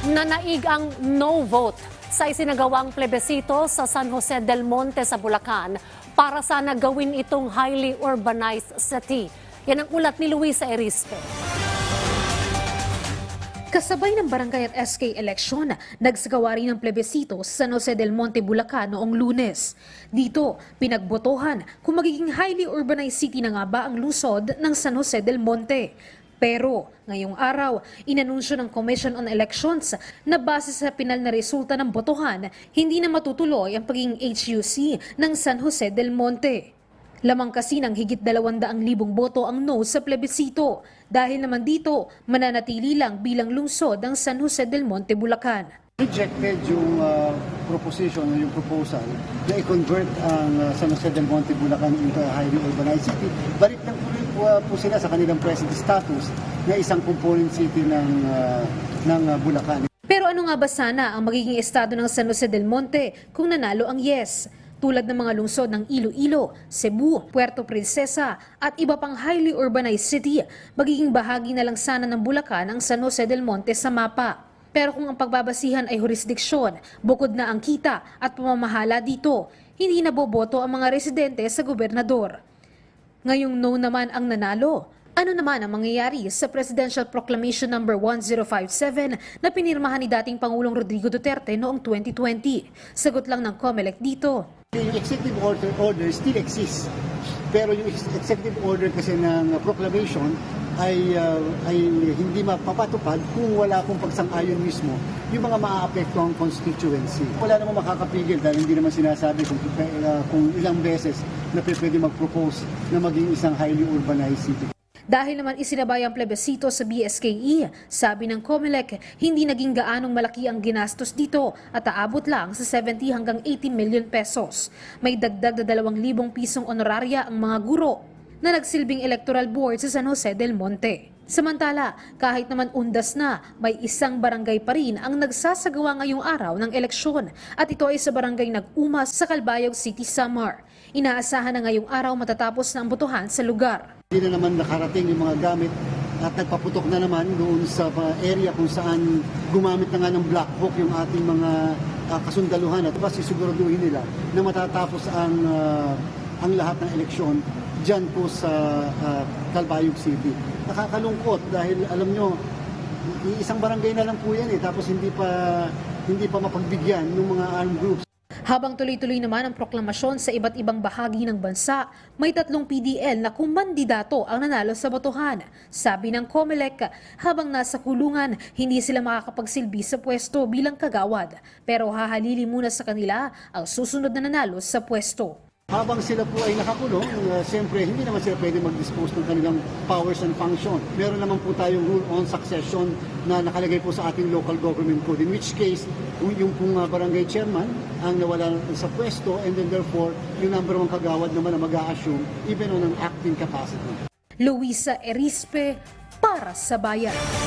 Nanaig ang no vote sa isinagawang plebisito sa San Jose del Monte sa Bulacan para sana gawin itong highly urbanized city. Yan ang ulat ni Luisa Erispe. Kasabay ng barangay at SK eleksyon, nagsagawa rin ng plebisito sa San Jose del Monte, Bulacan noong lunes. Dito, pinagbotohan kung magiging highly urbanized city na nga ba ang lusod ng San Jose del Monte. Pero ngayong araw, inanunsyo ng Commission on Elections na base sa pinal na resulta ng botohan, hindi na matutuloy ang pagiging HUC ng San Jose del Monte. Lamang kasi ng higit 200,000 boto ang no sa plebisito. Dahil naman dito, mananatili lang bilang lungsod ang San Jose del Monte, Bulacan. Rejected yung uh, proposition o yung proposal na i-convert ang uh, San Jose del Monte, Bulacan into a highly urbanized city. Balik lang po, po, uh, po sila sa kanilang present status na isang component city ng, uh, ng uh, Bulacan. Pero ano nga ba sana ang magiging estado ng San Jose del Monte kung nanalo ang yes? Tulad ng mga lungsod ng Iloilo, Cebu, Puerto Princesa at iba pang highly urbanized city, magiging bahagi na lang sana ng Bulacan ang San Jose del Monte sa mapa. Pero kung ang pagbabasihan ay jurisdiksyon, bukod na ang kita at pamamahala dito, hindi naboboto ang mga residente sa gobernador. Ngayong no naman ang nanalo. Ano naman ang mangyayari sa Presidential Proclamation number 1057 na pinirmahan ni dating Pangulong Rodrigo Duterte noong 2020? Sagot lang ng COMELEC dito. Yung executive order, order still exists. Pero yung ex- executive order kasi ng proclamation ay uh, ay hindi mapapatupad kung wala akong pagsang-ayon mismo yung mga maaapektuang constituency. Wala namang makakapigil dahil hindi naman sinasabi kung, uh, kung ilang beses na pwede mag-propose na maging isang highly urbanized city. Dahil naman isinabay ang plebisito sa BSKE, sabi ng COMELEC, hindi naging gaanong malaki ang ginastos dito at aabot lang sa 70 hanggang 80 million pesos. May dagdag na 2,000 pisong honoraria ang mga guro na nagsilbing electoral board sa San Jose del Monte. Samantala, kahit naman undas na, may isang barangay pa rin ang nagsasagawa ngayong araw ng eleksyon at ito ay sa barangay Nag-Umas sa Calbayog City, Samar. Inaasahan na ngayong araw matatapos na ang botohan sa lugar. Hindi na naman nakarating yung mga gamit at nagpaputok na naman doon sa mga area kung saan gumamit na nga ng black book yung ating mga ah, kasundaluhan at basta siguraduhin nila na matatapos ang ah, ang lahat ng eleksyon dyan po sa ah, Calbayog City. Nakakalungkot dahil alam nyo, isang barangay na lang po yan eh tapos hindi pa hindi pa mapagbigyan ng mga armed groups. Habang tuloy-tuloy naman ang proklamasyon sa iba't ibang bahagi ng bansa, may tatlong PDL na kumandidato ang nanalo sa botohan. Sabi ng COMELEC, habang nasa kulungan, hindi sila makakapagsilbi sa pwesto bilang kagawad. Pero hahalili muna sa kanila ang susunod na nanalo sa pwesto. Habang sila po ay nakakulong, uh, siyempre hindi naman sila pwede mag-dispose ng kanilang powers and function. Meron naman po tayong rule on succession na nakalagay po sa ating local government code. In which case, yung, pong uh, barangay chairman ang nawala sa pwesto and then therefore, yung number one kagawad naman na mag-a-assume even on an acting capacity. Luisa Erispe para sa bayan.